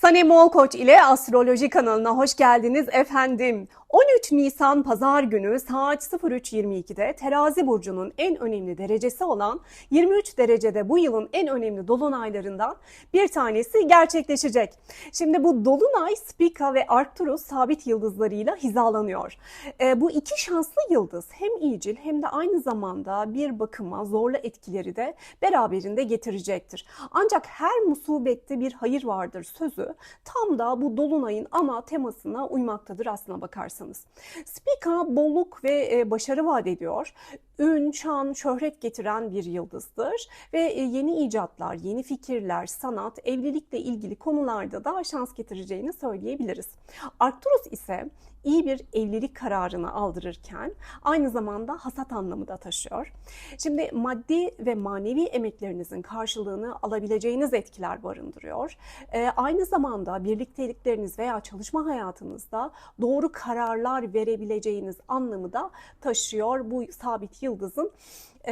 Sani Molkoç ile Astroloji kanalına hoş geldiniz efendim. 13 Nisan Pazar günü saat 03.22'de Terazi burcunun en önemli derecesi olan 23 derecede bu yılın en önemli dolunaylarından bir tanesi gerçekleşecek. Şimdi bu dolunay Spica ve Arcturus sabit yıldızlarıyla hizalanıyor. E, bu iki şanslı yıldız hem iyicil hem de aynı zamanda bir bakıma zorlu etkileri de beraberinde getirecektir. Ancak her musibette bir hayır vardır sözü tam da bu dolunayın ana temasına uymaktadır aslına bakarsanız. Spica bolluk ve e, başarı vaat ediyor. Ün, şan, şöhret getiren bir yıldızdır ve e, yeni icatlar, yeni fikirler, sanat, evlilikle ilgili konularda da şans getireceğini söyleyebiliriz. Arcturus ise iyi bir evlilik kararını aldırırken aynı zamanda hasat anlamı da taşıyor. Şimdi maddi ve manevi emeklerinizin karşılığını alabileceğiniz etkiler barındırıyor. Ee, aynı zamanda birliktelikleriniz veya çalışma hayatınızda doğru kararlar verebileceğiniz anlamı da taşıyor bu sabit yıldızın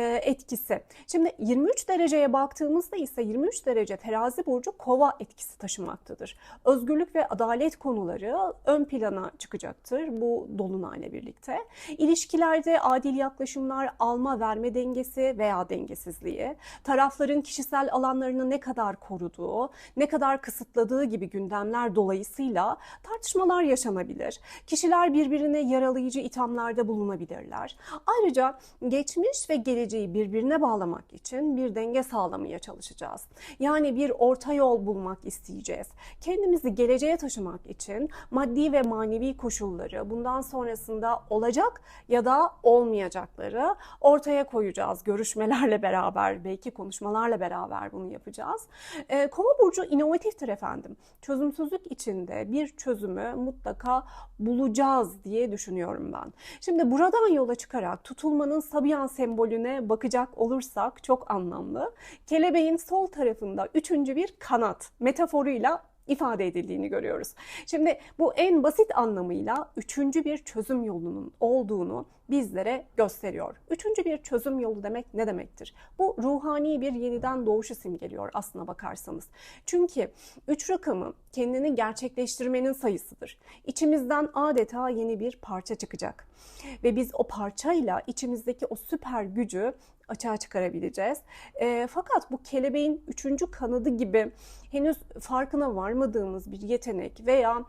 etkisi. Şimdi 23 dereceye baktığımızda ise 23 derece terazi burcu kova etkisi taşımaktadır. Özgürlük ve adalet konuları ön plana çıkacaktır bu dolunayla birlikte. İlişkilerde adil yaklaşımlar, alma verme dengesi veya dengesizliği, tarafların kişisel alanlarını ne kadar koruduğu, ne kadar kısıtladığı gibi gündemler dolayısıyla tartışmalar yaşanabilir. Kişiler birbirine yaralayıcı ithamlarda bulunabilirler. Ayrıca geçmiş ve geleceği birbirine bağlamak için bir denge sağlamaya çalışacağız. Yani bir orta yol bulmak isteyeceğiz. Kendimizi geleceğe taşımak için maddi ve manevi koşulları bundan sonrasında olacak ya da olmayacakları ortaya koyacağız. Görüşmelerle beraber, belki konuşmalarla beraber bunu yapacağız. E, Kova burcu inovatiftir efendim. Çözümsüzlük içinde bir çözümü mutlaka bulacağız diye düşünüyorum ben. Şimdi buradan yola çıkarak tutulmanın Sabian sembolüne bakacak olursak çok anlamlı. Kelebeğin sol tarafında üçüncü bir kanat metaforuyla ifade edildiğini görüyoruz. Şimdi bu en basit anlamıyla üçüncü bir çözüm yolunun olduğunu bizlere gösteriyor. Üçüncü bir çözüm yolu demek ne demektir? Bu ruhani bir yeniden doğuşu simgeliyor aslına bakarsanız. Çünkü üç rakamı kendini gerçekleştirmenin sayısıdır. İçimizden adeta yeni bir parça çıkacak. Ve biz o parçayla içimizdeki o süper gücü açığa çıkarabileceğiz. E, fakat bu kelebeğin üçüncü kanadı gibi henüz farkına varmadığımız bir yetenek veya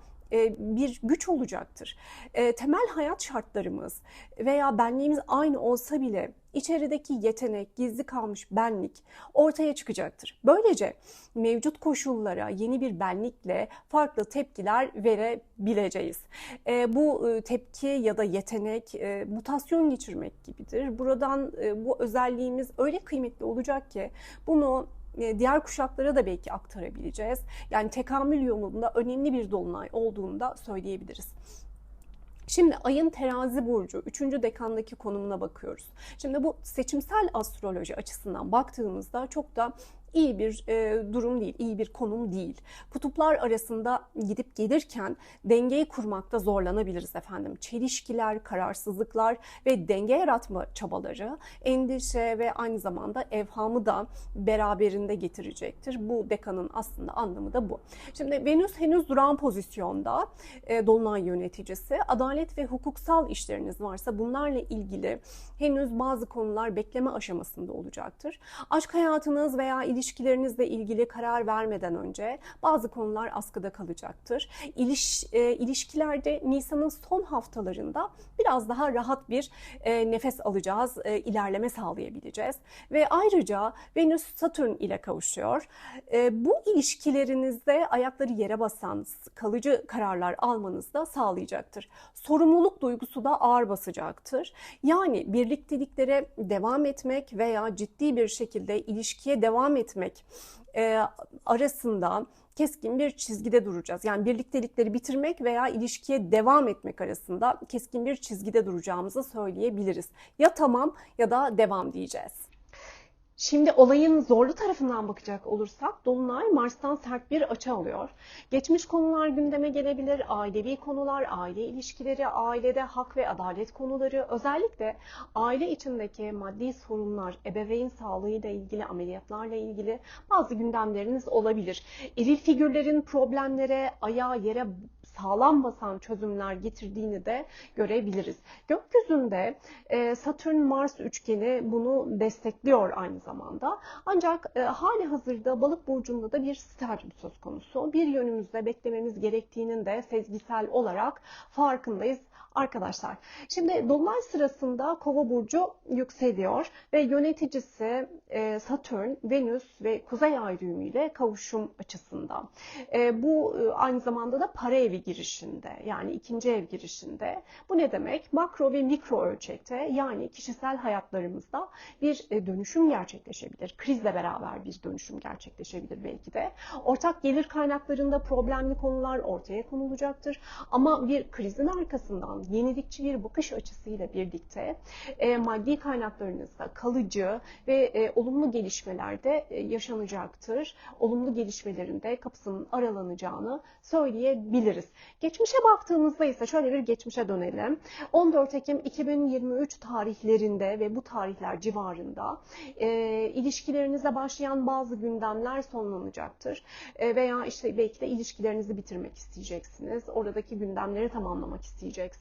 bir güç olacaktır. E, temel hayat şartlarımız veya benliğimiz aynı olsa bile içerideki yetenek, gizli kalmış benlik ortaya çıkacaktır. Böylece mevcut koşullara yeni bir benlikle farklı tepkiler verebileceğiz. E, bu tepki ya da yetenek mutasyon geçirmek gibidir. Buradan bu özelliğimiz öyle kıymetli olacak ki bunu diğer kuşaklara da belki aktarabileceğiz. Yani tekamül yolunda önemli bir dolunay olduğunu da söyleyebiliriz. Şimdi ayın terazi burcu 3. dekandaki konumuna bakıyoruz. Şimdi bu seçimsel astroloji açısından baktığımızda çok da iyi bir e, durum değil, iyi bir konum değil. Kutuplar arasında gidip gelirken dengeyi kurmakta zorlanabiliriz efendim. Çelişkiler, kararsızlıklar ve denge yaratma çabaları endişe ve aynı zamanda evhamı da beraberinde getirecektir. Bu dekanın aslında anlamı da bu. Şimdi Venüs henüz duran pozisyonda e, dolunay yöneticisi. Adalet ve hukuksal işleriniz varsa bunlarla ilgili henüz bazı konular bekleme aşamasında olacaktır. Aşk hayatınız veya ilişki ilişkilerinizle ilgili karar vermeden önce bazı konular askıda kalacaktır. İliş, e, ilişkilerde Nisan'ın son haftalarında biraz daha rahat bir e, nefes alacağız, e, ilerleme sağlayabileceğiz. Ve ayrıca Venüs Satürn ile kavuşuyor. E, bu ilişkilerinizde ayakları yere basan, kalıcı kararlar almanızı da sağlayacaktır. Sorumluluk duygusu da ağır basacaktır. Yani birlikteliklere devam etmek veya ciddi bir şekilde ilişkiye devam etmek etmek e, arasında keskin bir çizgide duracağız. Yani birliktelikleri bitirmek veya ilişkiye devam etmek arasında keskin bir çizgide duracağımızı söyleyebiliriz. Ya tamam ya da devam diyeceğiz. Şimdi olayın zorlu tarafından bakacak olursak Dolunay Mars'tan sert bir açı alıyor. Geçmiş konular gündeme gelebilir, ailevi konular, aile ilişkileri, ailede hak ve adalet konuları, özellikle aile içindeki maddi sorunlar, ebeveyn sağlığıyla ilgili, ameliyatlarla ilgili bazı gündemleriniz olabilir. Eril figürlerin problemlere, ayağa yere sağlam basan çözümler getirdiğini de görebiliriz. Gökyüzünde e, Satürn-Mars üçgeni bunu destekliyor aynı zamanda. Ancak e, hali hazırda balık burcunda da bir sterlim söz konusu. Bir yönümüzde beklememiz gerektiğinin de sezgisel olarak farkındayız arkadaşlar. Şimdi Dolunay sırasında Kova burcu yükseliyor ve yöneticisi e, Satürn, Venüs ve Kuzey ay düğümü ile kavuşum açısında. E, bu e, aynı zamanda da para evi girişinde yani ikinci ev girişinde. Bu ne demek? Makro ve mikro ölçekte yani kişisel hayatlarımızda bir e, dönüşüm gerçekleşebilir. Krizle beraber bir dönüşüm gerçekleşebilir belki de. Ortak gelir kaynaklarında problemli konular ortaya konulacaktır. Ama bir krizin arkasından yenilikçi bir bakış açısıyla birlikte e, maddi kaynaklarınızda kalıcı ve e, olumlu gelişmeler de e, yaşanacaktır. Olumlu gelişmelerin de kapısının aralanacağını söyleyebiliriz. Geçmişe baktığımızda ise şöyle bir geçmişe dönelim. 14 Ekim 2023 tarihlerinde ve bu tarihler civarında e, ilişkilerinizle başlayan bazı gündemler sonlanacaktır. E, veya işte belki de ilişkilerinizi bitirmek isteyeceksiniz. Oradaki gündemleri tamamlamak isteyeceksiniz.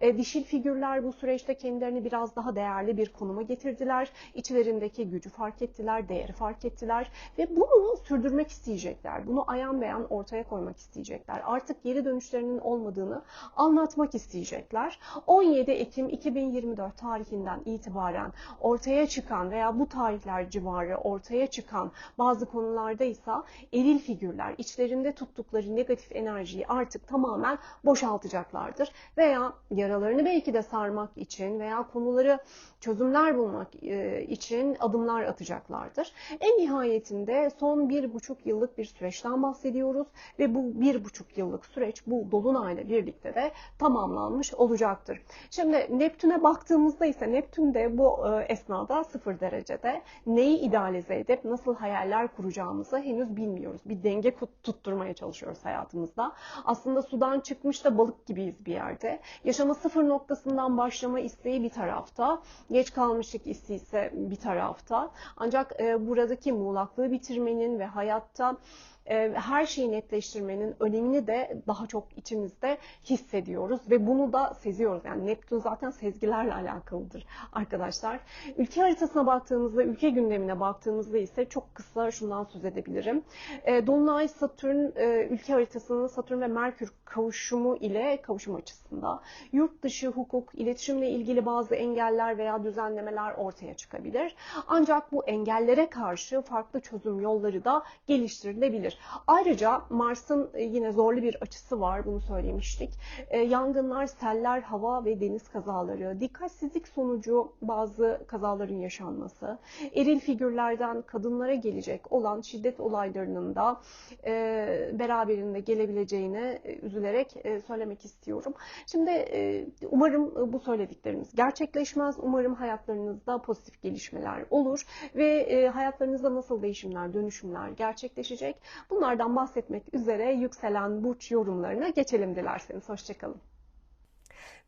E, dişil figürler bu süreçte kendilerini biraz daha değerli bir konuma getirdiler. İçlerindeki gücü fark ettiler, değeri fark ettiler ve bunu sürdürmek isteyecekler. Bunu ayan beyan ortaya koymak isteyecekler. Artık geri dönüşlerinin olmadığını anlatmak isteyecekler. 17 Ekim 2024 tarihinden itibaren ortaya çıkan veya bu tarihler civarı ortaya çıkan bazı konularda ise eril figürler içlerinde tuttukları negatif enerjiyi artık tamamen boşaltacaklardır. Veya yaralarını belki de sarmak için veya konuları çözümler bulmak e, için adımlar atacaklardır. En nihayetinde son bir buçuk yıllık bir süreçten bahsediyoruz ve bu bir buçuk yıllık süreç bu dolunayla birlikte de tamamlanmış olacaktır. Şimdi Neptün'e baktığımızda ise Neptün de bu e, esnada sıfır derecede neyi idealize edip nasıl hayaller kuracağımızı henüz bilmiyoruz. Bir denge tutturmaya çalışıyoruz hayatımızda. Aslında sudan çıkmış da balık gibiyiz bir yerde. Yaşama sıfır noktasından başlama isteği bir tarafta, geç kalmışlık hissi ise bir tarafta. Ancak e, buradaki muğlaklığı bitirmenin ve hayatta her şeyi netleştirmenin önemini de daha çok içimizde hissediyoruz ve bunu da seziyoruz. Yani Neptün zaten sezgilerle alakalıdır arkadaşlar. Ülke haritasına baktığımızda, ülke gündemine baktığımızda ise çok kısa şundan söz edebilirim. E, Dolunay Satürn e, ülke haritasının Satürn ve Merkür kavuşumu ile kavuşum açısında yurt dışı hukuk, iletişimle ilgili bazı engeller veya düzenlemeler ortaya çıkabilir. Ancak bu engellere karşı farklı çözüm yolları da geliştirilebilir. Ayrıca Mars'ın e, yine zorlu bir açısı var, bunu söylemiştik. E, yangınlar, seller, hava ve deniz kazaları, dikkatsizlik sonucu bazı kazaların yaşanması, eril figürlerden kadınlara gelecek olan şiddet olaylarının da e, beraberinde gelebileceğine üzülerek söylemek istiyorum. Şimdi umarım bu söylediklerimiz gerçekleşmez. Umarım hayatlarınızda pozitif gelişmeler olur ve hayatlarınızda nasıl değişimler, dönüşümler gerçekleşecek. Bunlardan bahsetmek üzere yükselen burç yorumlarına geçelim dilerseniz. Hoşçakalın.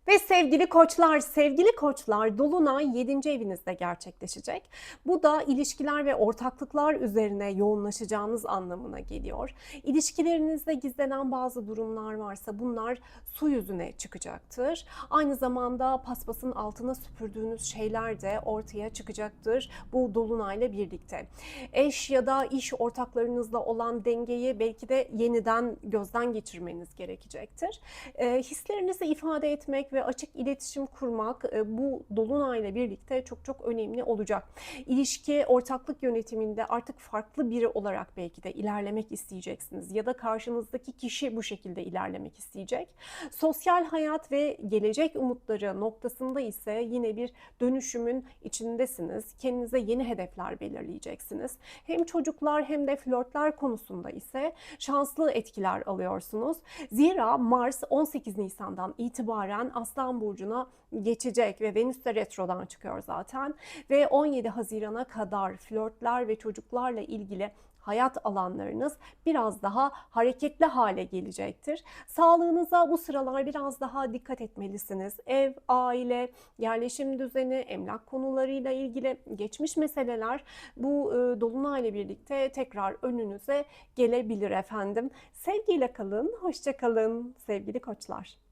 Ve sevgili koçlar, sevgili koçlar Dolunay 7. evinizde gerçekleşecek. Bu da ilişkiler ve ortaklıklar üzerine yoğunlaşacağınız anlamına geliyor. İlişkilerinizde gizlenen bazı durumlar varsa bunlar su yüzüne çıkacaktır. Aynı zamanda paspasın altına süpürdüğünüz şeyler de ortaya çıkacaktır bu Dolunayla birlikte. Eş ya da iş ortaklarınızla olan dengeyi belki de yeniden gözden geçirmeniz gerekecektir. Hislerinizi ifade etmek ve açık iletişim kurmak e, bu dolunayla birlikte çok çok önemli olacak. İlişki, ortaklık yönetiminde artık farklı biri olarak belki de ilerlemek isteyeceksiniz ya da karşınızdaki kişi bu şekilde ilerlemek isteyecek. Sosyal hayat ve gelecek umutları noktasında ise yine bir dönüşümün içindesiniz. Kendinize yeni hedefler belirleyeceksiniz. Hem çocuklar hem de flörtler konusunda ise şanslı etkiler alıyorsunuz. Zira Mars 18 Nisan'dan itibaren Aslan Burcu'na geçecek ve Venüs de retrodan çıkıyor zaten ve 17 Haziran'a kadar flörtler ve çocuklarla ilgili hayat alanlarınız biraz daha hareketli hale gelecektir. Sağlığınıza bu sıralar biraz daha dikkat etmelisiniz. Ev, aile, yerleşim düzeni, emlak konularıyla ilgili geçmiş meseleler bu e, dolunayla birlikte tekrar önünüze gelebilir efendim. Sevgiyle kalın, hoşça kalın sevgili koçlar.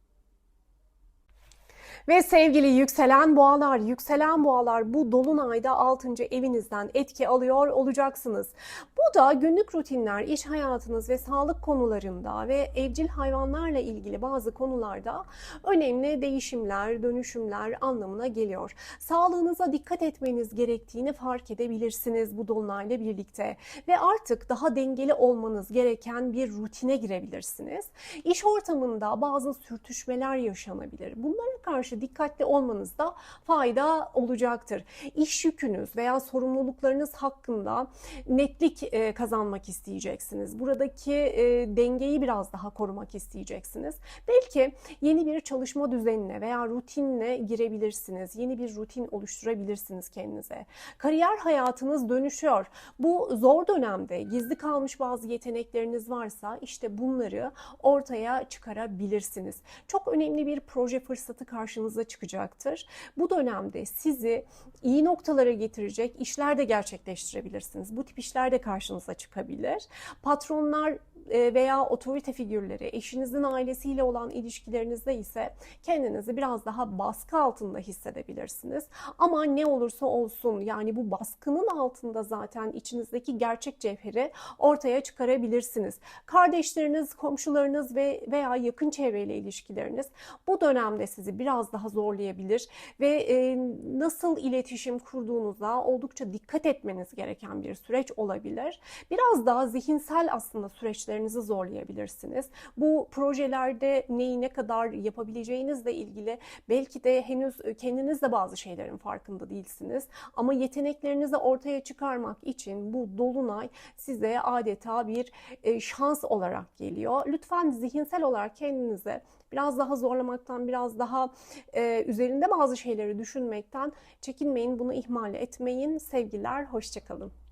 Ve sevgili yükselen boğalar, yükselen boğalar bu dolunayda 6. evinizden etki alıyor olacaksınız. Bu da günlük rutinler, iş hayatınız ve sağlık konularında ve evcil hayvanlarla ilgili bazı konularda önemli değişimler, dönüşümler anlamına geliyor. Sağlığınıza dikkat etmeniz gerektiğini fark edebilirsiniz bu dolunayla birlikte ve artık daha dengeli olmanız gereken bir rutine girebilirsiniz. İş ortamında bazı sürtüşmeler yaşanabilir. Bunlara karşı dikkatli olmanızda fayda olacaktır. İş yükünüz veya sorumluluklarınız hakkında netlik e, kazanmak isteyeceksiniz. Buradaki e, dengeyi biraz daha korumak isteyeceksiniz. Belki yeni bir çalışma düzenine veya rutinine girebilirsiniz. Yeni bir rutin oluşturabilirsiniz kendinize. Kariyer hayatınız dönüşüyor. Bu zor dönemde gizli kalmış bazı yetenekleriniz varsa işte bunları ortaya çıkarabilirsiniz. Çok önemli bir proje fırsatı karşınıza çıkacaktır. Bu dönemde sizi iyi noktalara getirecek işler de gerçekleştirebilirsiniz. Bu tip işler de karşınıza çıkabilir. Patronlar veya otorite figürleri, eşinizin ailesiyle olan ilişkilerinizde ise kendinizi biraz daha baskı altında hissedebilirsiniz. Ama ne olursa olsun yani bu baskının altında zaten içinizdeki gerçek cevheri ortaya çıkarabilirsiniz. Kardeşleriniz, komşularınız ve veya yakın çevreyle ilişkileriniz bu dönemde sizi biraz daha zorlayabilir ve e, nasıl iletişim kurduğunuza oldukça dikkat etmeniz gereken bir süreç olabilir. Biraz daha zihinsel aslında süreçler süreçlerinizi zorlayabilirsiniz. Bu projelerde neyi ne kadar yapabileceğinizle ilgili belki de henüz kendiniz de bazı şeylerin farkında değilsiniz. Ama yeteneklerinizi ortaya çıkarmak için bu dolunay size adeta bir e, şans olarak geliyor. Lütfen zihinsel olarak kendinize biraz daha zorlamaktan, biraz daha e, üzerinde bazı şeyleri düşünmekten çekinmeyin, bunu ihmal etmeyin. Sevgiler, hoşçakalın.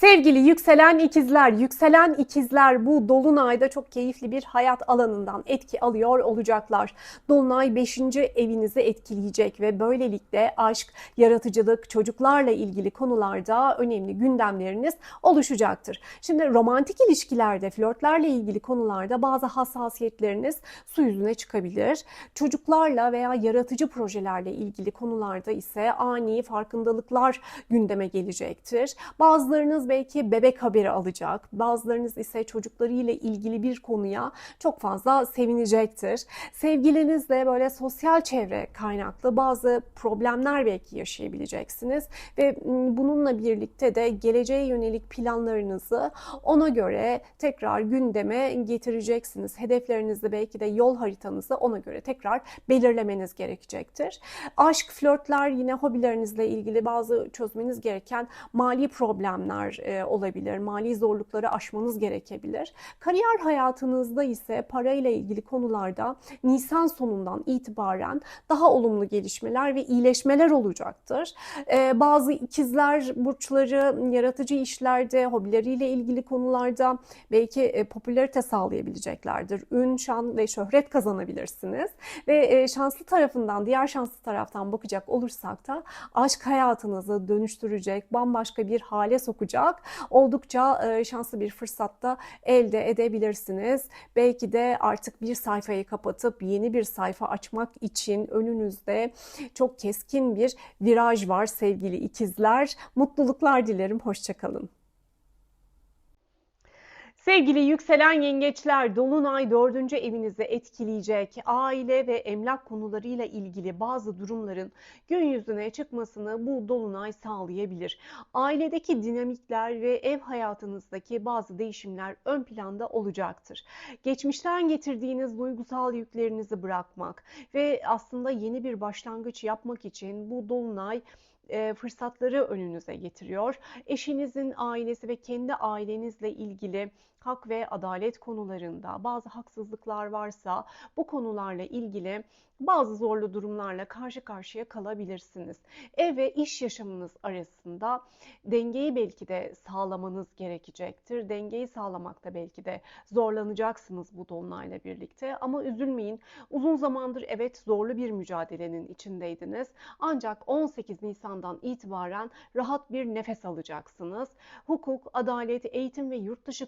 Sevgili yükselen ikizler, yükselen ikizler bu dolunayda çok keyifli bir hayat alanından etki alıyor olacaklar. Dolunay 5. evinizi etkileyecek ve böylelikle aşk, yaratıcılık, çocuklarla ilgili konularda önemli gündemleriniz oluşacaktır. Şimdi romantik ilişkilerde, flörtlerle ilgili konularda bazı hassasiyetleriniz su yüzüne çıkabilir. Çocuklarla veya yaratıcı projelerle ilgili konularda ise ani farkındalıklar gündeme gelecektir. Bazılarınız belki bebek haberi alacak. Bazılarınız ise çocuklarıyla ilgili bir konuya çok fazla sevinecektir. Sevgilinizle böyle sosyal çevre kaynaklı bazı problemler belki yaşayabileceksiniz ve bununla birlikte de geleceğe yönelik planlarınızı ona göre tekrar gündeme getireceksiniz. Hedeflerinizi belki de yol haritanızı ona göre tekrar belirlemeniz gerekecektir. Aşk, flörtler yine hobilerinizle ilgili bazı çözmeniz gereken mali problemler e, olabilir. Mali zorlukları aşmanız gerekebilir. Kariyer hayatınızda ise parayla ilgili konularda Nisan sonundan itibaren daha olumlu gelişmeler ve iyileşmeler olacaktır. E, bazı ikizler burçları yaratıcı işlerde, hobileriyle ilgili konularda belki e, popülarite sağlayabileceklerdir. Ün, şan ve şöhret kazanabilirsiniz. Ve şanslı tarafından, diğer şanslı taraftan bakacak olursak da aşk hayatınızı dönüştürecek, bambaşka bir hale sokacak. Oldukça e, şanslı bir fırsatta elde edebilirsiniz. Belki de artık bir sayfayı kapatıp yeni bir sayfa açmak için önünüzde çok keskin bir viraj var sevgili ikizler. Mutluluklar dilerim. Hoşçakalın. Sevgili yükselen yengeçler, Dolunay dördüncü evinizi etkileyecek aile ve emlak konularıyla ilgili bazı durumların gün yüzüne çıkmasını bu Dolunay sağlayabilir. Ailedeki dinamikler ve ev hayatınızdaki bazı değişimler ön planda olacaktır. Geçmişten getirdiğiniz duygusal yüklerinizi bırakmak ve aslında yeni bir başlangıç yapmak için bu Dolunay e, fırsatları önünüze getiriyor. Eşinizin ailesi ve kendi ailenizle ilgili hak ve adalet konularında bazı haksızlıklar varsa bu konularla ilgili bazı zorlu durumlarla karşı karşıya kalabilirsiniz. Ev ve iş yaşamınız arasında dengeyi belki de sağlamanız gerekecektir. Dengeyi sağlamakta belki de zorlanacaksınız bu dolunayla birlikte ama üzülmeyin. Uzun zamandır evet zorlu bir mücadelenin içindeydiniz. Ancak 18 Nisan'dan itibaren rahat bir nefes alacaksınız. Hukuk, adalet, eğitim ve yurt dışı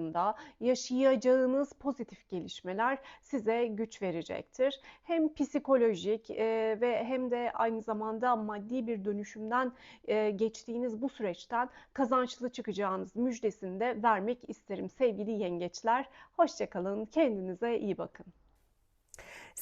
konularında yaşayacağınız pozitif gelişmeler size güç verecektir. Hem psikolojik e, ve hem de aynı zamanda maddi bir dönüşümden e, geçtiğiniz bu süreçten kazançlı çıkacağınız müjdesini de vermek isterim sevgili yengeçler. Hoşçakalın, kendinize iyi bakın.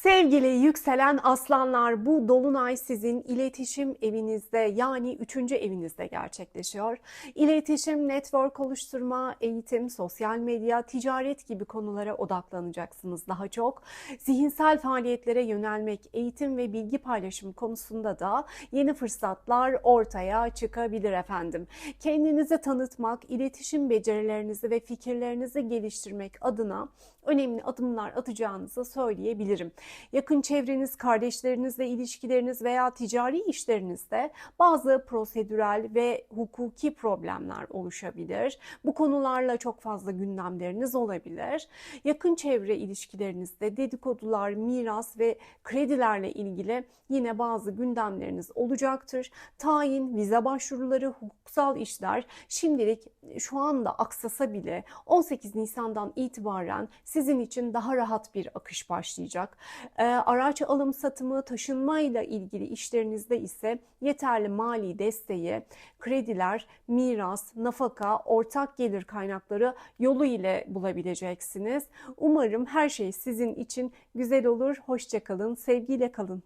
Sevgili yükselen aslanlar bu dolunay sizin iletişim evinizde yani üçüncü evinizde gerçekleşiyor. İletişim, network oluşturma, eğitim, sosyal medya, ticaret gibi konulara odaklanacaksınız daha çok. Zihinsel faaliyetlere yönelmek, eğitim ve bilgi paylaşım konusunda da yeni fırsatlar ortaya çıkabilir efendim. Kendinizi tanıtmak, iletişim becerilerinizi ve fikirlerinizi geliştirmek adına önemli adımlar atacağınızı söyleyebilirim. Yakın çevreniz, kardeşlerinizle ilişkileriniz veya ticari işlerinizde bazı prosedürel ve hukuki problemler oluşabilir. Bu konularla çok fazla gündemleriniz olabilir. Yakın çevre ilişkilerinizde dedikodular, miras ve kredilerle ilgili yine bazı gündemleriniz olacaktır. Tayin, vize başvuruları, hukuksal işler şimdilik şu anda aksasa bile 18 Nisan'dan itibaren sizin için daha rahat bir akış başlayacak. Ee, araç alım satımı, taşınmayla ilgili işlerinizde ise yeterli mali desteği, krediler, miras, nafaka, ortak gelir kaynakları yolu ile bulabileceksiniz. Umarım her şey sizin için güzel olur. Hoşçakalın, sevgiyle kalın.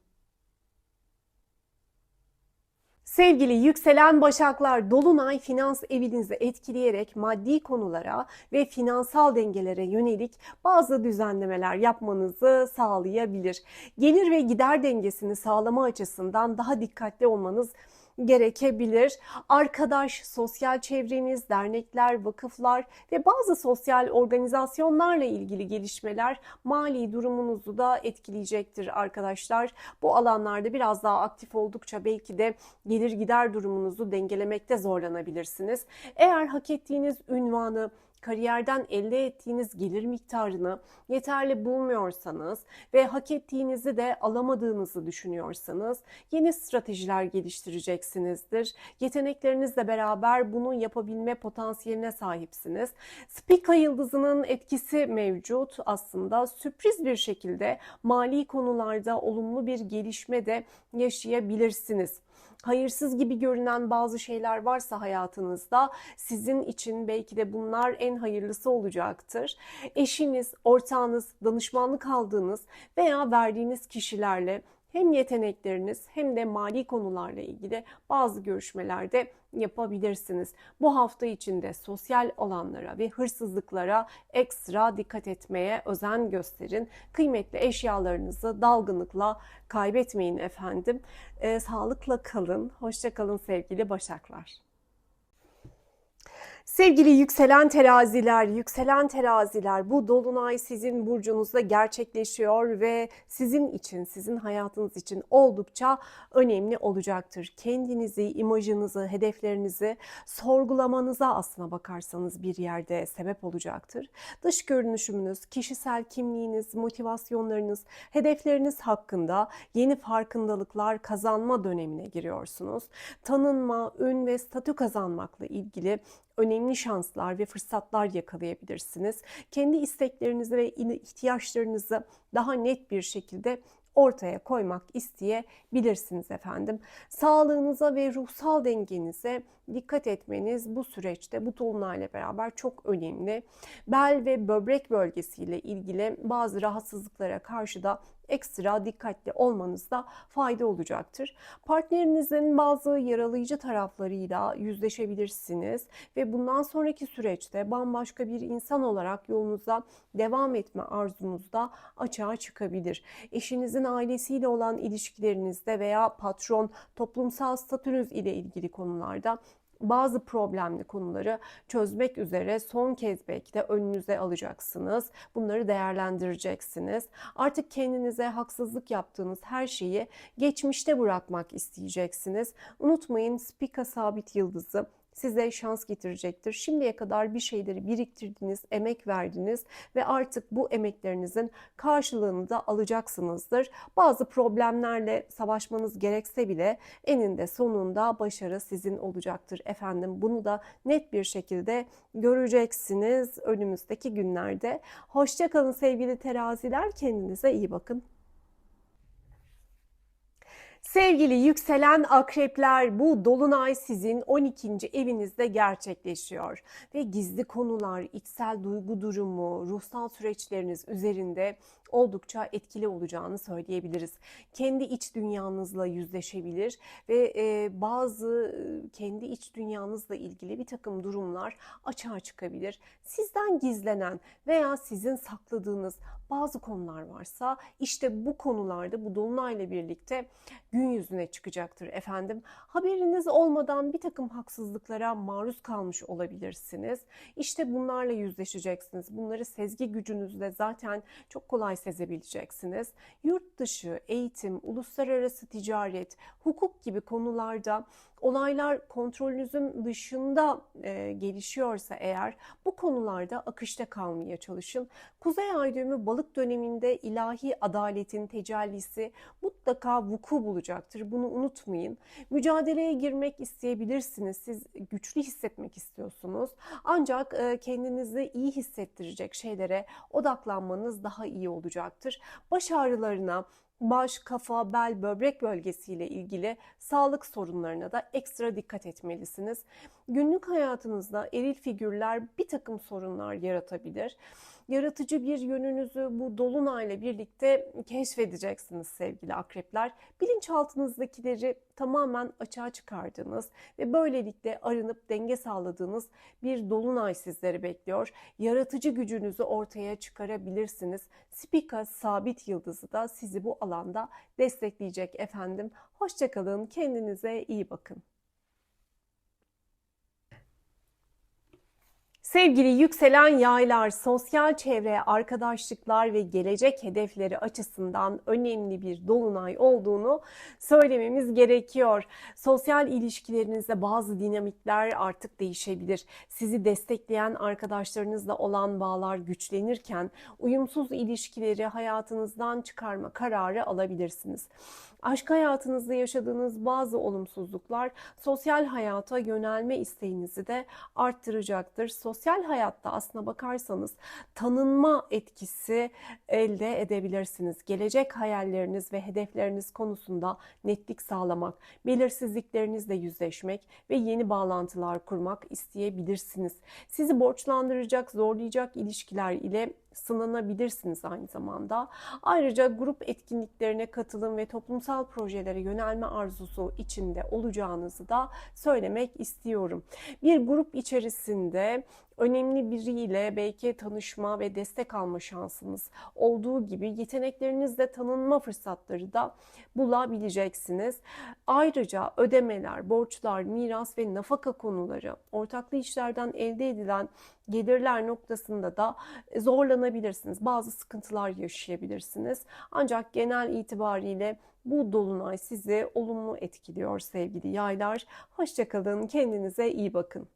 Sevgili yükselen başaklar, dolunay finans evinizi etkileyerek maddi konulara ve finansal dengelere yönelik bazı düzenlemeler yapmanızı sağlayabilir. Gelir ve gider dengesini sağlama açısından daha dikkatli olmanız gerekebilir. Arkadaş, sosyal çevreniz, dernekler, vakıflar ve bazı sosyal organizasyonlarla ilgili gelişmeler mali durumunuzu da etkileyecektir arkadaşlar. Bu alanlarda biraz daha aktif oldukça belki de gelir gider durumunuzu dengelemekte zorlanabilirsiniz. Eğer hak ettiğiniz ünvanı kariyerden elde ettiğiniz gelir miktarını yeterli bulmuyorsanız ve hak ettiğinizi de alamadığınızı düşünüyorsanız yeni stratejiler geliştireceksinizdir. Yeteneklerinizle beraber bunu yapabilme potansiyeline sahipsiniz. Spika yıldızının etkisi mevcut aslında sürpriz bir şekilde mali konularda olumlu bir gelişme de yaşayabilirsiniz hayırsız gibi görünen bazı şeyler varsa hayatınızda sizin için belki de bunlar en hayırlısı olacaktır. Eşiniz, ortağınız, danışmanlık aldığınız veya verdiğiniz kişilerle hem yetenekleriniz hem de mali konularla ilgili bazı görüşmelerde yapabilirsiniz. Bu hafta içinde sosyal alanlara ve hırsızlıklara ekstra dikkat etmeye özen gösterin. Kıymetli eşyalarınızı dalgınlıkla kaybetmeyin efendim. E, sağlıkla kalın. Hoşça kalın sevgili başaklar. Sevgili yükselen teraziler, yükselen teraziler bu dolunay sizin burcunuzda gerçekleşiyor ve sizin için, sizin hayatınız için oldukça önemli olacaktır. Kendinizi, imajınızı, hedeflerinizi sorgulamanıza aslına bakarsanız bir yerde sebep olacaktır. Dış görünüşümünüz, kişisel kimliğiniz, motivasyonlarınız, hedefleriniz hakkında yeni farkındalıklar kazanma dönemine giriyorsunuz. Tanınma, ün ve statü kazanmakla ilgili önemli şanslar ve fırsatlar yakalayabilirsiniz. Kendi isteklerinizi ve ihtiyaçlarınızı daha net bir şekilde ortaya koymak isteyebilirsiniz efendim. Sağlığınıza ve ruhsal dengenize dikkat etmeniz bu süreçte bu dolunayla beraber çok önemli. Bel ve böbrek bölgesiyle ilgili bazı rahatsızlıklara karşı da ekstra dikkatli olmanızda fayda olacaktır. Partnerinizin bazı yaralayıcı taraflarıyla yüzleşebilirsiniz ve bundan sonraki süreçte bambaşka bir insan olarak yolunuza devam etme arzunuz da açığa çıkabilir. Eşinizin ailesiyle olan ilişkilerinizde veya patron, toplumsal statünüz ile ilgili konularda bazı problemli konuları çözmek üzere son kez belki de önünüze alacaksınız. Bunları değerlendireceksiniz. Artık kendinize haksızlık yaptığınız her şeyi geçmişte bırakmak isteyeceksiniz. Unutmayın Spika sabit yıldızı size şans getirecektir. Şimdiye kadar bir şeyleri biriktirdiniz, emek verdiniz ve artık bu emeklerinizin karşılığını da alacaksınızdır. Bazı problemlerle savaşmanız gerekse bile eninde sonunda başarı sizin olacaktır efendim. Bunu da net bir şekilde göreceksiniz önümüzdeki günlerde. Hoşçakalın sevgili teraziler. Kendinize iyi bakın. Sevgili yükselen akrepler bu dolunay sizin 12. evinizde gerçekleşiyor ve gizli konular, içsel duygu durumu, ruhsal süreçleriniz üzerinde oldukça etkili olacağını söyleyebiliriz. Kendi iç dünyanızla yüzleşebilir ve e, bazı kendi iç dünyanızla ilgili bir takım durumlar açığa çıkabilir. Sizden gizlenen veya sizin sakladığınız bazı konular varsa işte bu konularda bu dolunayla birlikte gün yüzüne çıkacaktır efendim. Haberiniz olmadan bir takım haksızlıklara maruz kalmış olabilirsiniz. İşte bunlarla yüzleşeceksiniz. Bunları sezgi gücünüzle zaten çok kolay sezebileceksiniz. Yurt dışı, eğitim, uluslararası ticaret, hukuk gibi konularda olaylar kontrolünüzün dışında e, gelişiyorsa eğer bu konularda akışta kalmaya çalışın. Kuzey ay düğümü balık döneminde ilahi adaletin tecellisi mutlaka vuku bulacaktır. Bunu unutmayın. Mücadeleye girmek isteyebilirsiniz. Siz güçlü hissetmek istiyorsunuz. Ancak e, kendinizi iyi hissettirecek şeylere odaklanmanız daha iyi olacaktır. Baş ağrılarına, baş, kafa, bel, böbrek bölgesiyle ilgili sağlık sorunlarına da ekstra dikkat etmelisiniz. Günlük hayatınızda eril figürler bir takım sorunlar yaratabilir yaratıcı bir yönünüzü bu dolunayla birlikte keşfedeceksiniz sevgili akrepler. Bilinçaltınızdakileri tamamen açığa çıkardığınız ve böylelikle arınıp denge sağladığınız bir dolunay sizleri bekliyor. Yaratıcı gücünüzü ortaya çıkarabilirsiniz. Spika sabit yıldızı da sizi bu alanda destekleyecek efendim. Hoşçakalın, kendinize iyi bakın. Sevgili yükselen yaylar, sosyal çevre, arkadaşlıklar ve gelecek hedefleri açısından önemli bir dolunay olduğunu söylememiz gerekiyor. Sosyal ilişkilerinizde bazı dinamikler artık değişebilir. Sizi destekleyen arkadaşlarınızla olan bağlar güçlenirken uyumsuz ilişkileri hayatınızdan çıkarma kararı alabilirsiniz. Aşk hayatınızda yaşadığınız bazı olumsuzluklar sosyal hayata yönelme isteğinizi de arttıracaktır. Sosyal hayatta aslına bakarsanız tanınma etkisi elde edebilirsiniz. Gelecek hayalleriniz ve hedefleriniz konusunda netlik sağlamak, belirsizliklerinizle yüzleşmek ve yeni bağlantılar kurmak isteyebilirsiniz. Sizi borçlandıracak, zorlayacak ilişkiler ile sınanabilirsiniz aynı zamanda. Ayrıca grup etkinliklerine katılım ve toplumsal projelere yönelme arzusu içinde olacağınızı da söylemek istiyorum. Bir grup içerisinde önemli biriyle belki tanışma ve destek alma şansınız olduğu gibi yeteneklerinizle tanınma fırsatları da bulabileceksiniz. Ayrıca ödemeler, borçlar, miras ve nafaka konuları, ortaklı işlerden elde edilen gelirler noktasında da zorlanabilirsiniz. Bazı sıkıntılar yaşayabilirsiniz. Ancak genel itibariyle bu dolunay sizi olumlu etkiliyor sevgili yaylar. Hoşçakalın, kendinize iyi bakın.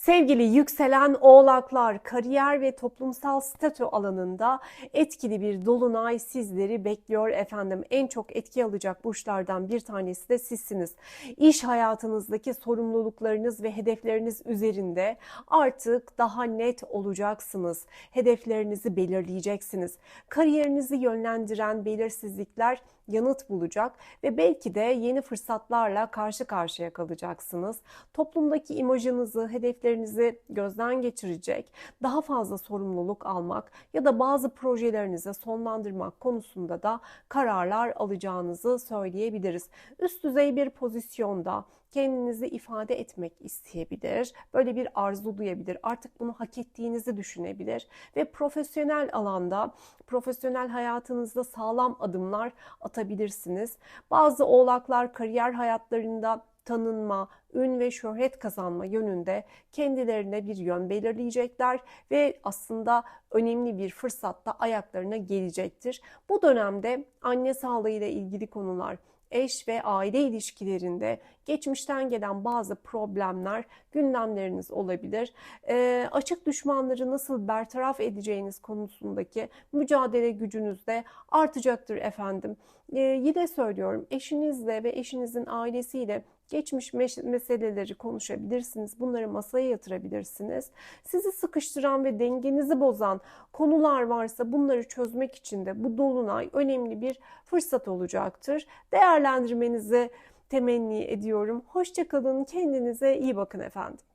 Sevgili yükselen oğlaklar, kariyer ve toplumsal statü alanında etkili bir dolunay sizleri bekliyor efendim. En çok etki alacak burçlardan bir tanesi de sizsiniz. İş hayatınızdaki sorumluluklarınız ve hedefleriniz üzerinde artık daha net olacaksınız. Hedeflerinizi belirleyeceksiniz. Kariyerinizi yönlendiren belirsizlikler yanıt bulacak ve belki de yeni fırsatlarla karşı karşıya kalacaksınız. Toplumdaki imajınızı, hedeflerinizi gözden geçirecek, daha fazla sorumluluk almak ya da bazı projelerinizi sonlandırmak konusunda da kararlar alacağınızı söyleyebiliriz. Üst düzey bir pozisyonda kendinizi ifade etmek isteyebilir. Böyle bir arzu duyabilir. Artık bunu hak ettiğinizi düşünebilir ve profesyonel alanda, profesyonel hayatınızda sağlam adımlar atabilirsiniz. Bazı oğlaklar kariyer hayatlarında tanınma, ün ve şöhret kazanma yönünde kendilerine bir yön belirleyecekler ve aslında önemli bir fırsatta ayaklarına gelecektir. Bu dönemde anne sağlığı ile ilgili konular, eş ve aile ilişkilerinde geçmişten gelen bazı problemler gündemleriniz olabilir. E, açık düşmanları nasıl bertaraf edeceğiniz konusundaki mücadele gücünüz de artacaktır efendim. E, yine söylüyorum eşinizle ve eşinizin ailesiyle geçmiş meseleleri konuşabilirsiniz. Bunları masaya yatırabilirsiniz. Sizi sıkıştıran ve dengenizi bozan konular varsa bunları çözmek için de bu dolunay önemli bir fırsat olacaktır. Değerlendirmenizi temenni ediyorum. Hoşçakalın. Kendinize iyi bakın efendim.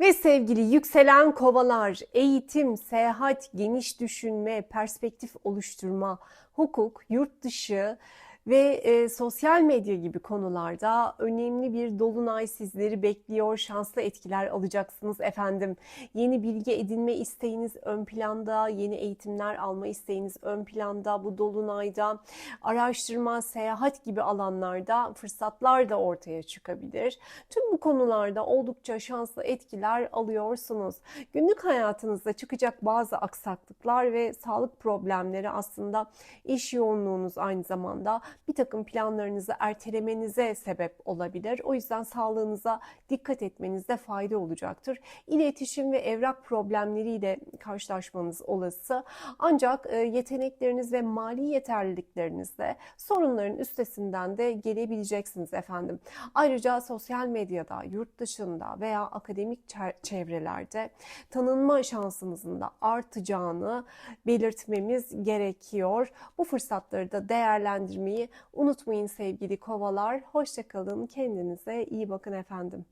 Ve sevgili yükselen kovalar, eğitim, seyahat, geniş düşünme, perspektif oluşturma, hukuk, yurt dışı, ve e, sosyal medya gibi konularda önemli bir dolunay sizleri bekliyor. Şanslı etkiler alacaksınız efendim. Yeni bilgi edinme isteğiniz ön planda, yeni eğitimler alma isteğiniz ön planda. Bu dolunayda araştırma, seyahat gibi alanlarda fırsatlar da ortaya çıkabilir. Tüm bu konularda oldukça şanslı etkiler alıyorsunuz. Günlük hayatınızda çıkacak bazı aksaklıklar ve sağlık problemleri aslında iş yoğunluğunuz aynı zamanda bir takım planlarınızı ertelemenize sebep olabilir. O yüzden sağlığınıza dikkat etmenizde fayda olacaktır. İletişim ve evrak problemleriyle karşılaşmanız olası. Ancak e, yetenekleriniz ve mali yeterliliklerinizle sorunların üstesinden de gelebileceksiniz efendim. Ayrıca sosyal medyada, yurt dışında veya akademik çevrelerde tanınma şansınızın da artacağını belirtmemiz gerekiyor. Bu fırsatları da değerlendirmeyi unutmayın sevgili kovalar. Hoşçakalın. Kendinize iyi bakın efendim.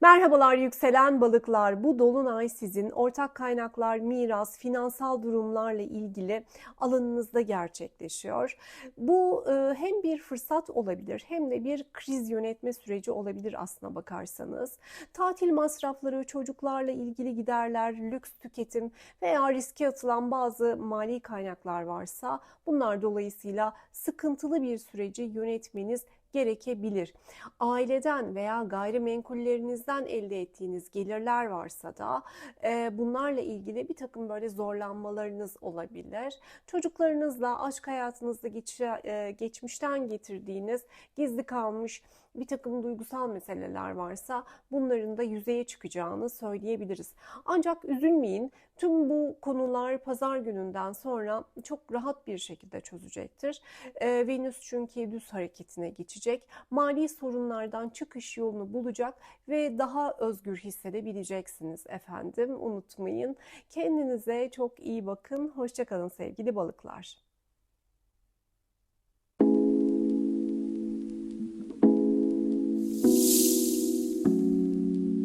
Merhabalar yükselen balıklar. Bu dolunay sizin ortak kaynaklar, miras, finansal durumlarla ilgili alanınızda gerçekleşiyor. Bu e, hem bir fırsat olabilir hem de bir kriz yönetme süreci olabilir aslına bakarsanız. Tatil masrafları, çocuklarla ilgili giderler, lüks tüketim veya riske atılan bazı mali kaynaklar varsa bunlar dolayısıyla sıkıntılı bir süreci yönetmeniz gerekebilir. Aileden veya gayrimenkullerinizden elde ettiğiniz gelirler varsa da e, bunlarla ilgili bir takım böyle zorlanmalarınız olabilir. Çocuklarınızla aşk hayatınızda geç, e, geçmişten getirdiğiniz gizli kalmış bir takım duygusal meseleler varsa bunların da yüzeye çıkacağını söyleyebiliriz. Ancak üzülmeyin. Tüm bu konular pazar gününden sonra çok rahat bir şekilde çözecektir. E, Venüs çünkü düz hareketine geçecek. Mali sorunlardan çıkış yolunu bulacak ve daha özgür hissedebileceksiniz efendim. Unutmayın. Kendinize çok iyi bakın. Hoşçakalın sevgili balıklar.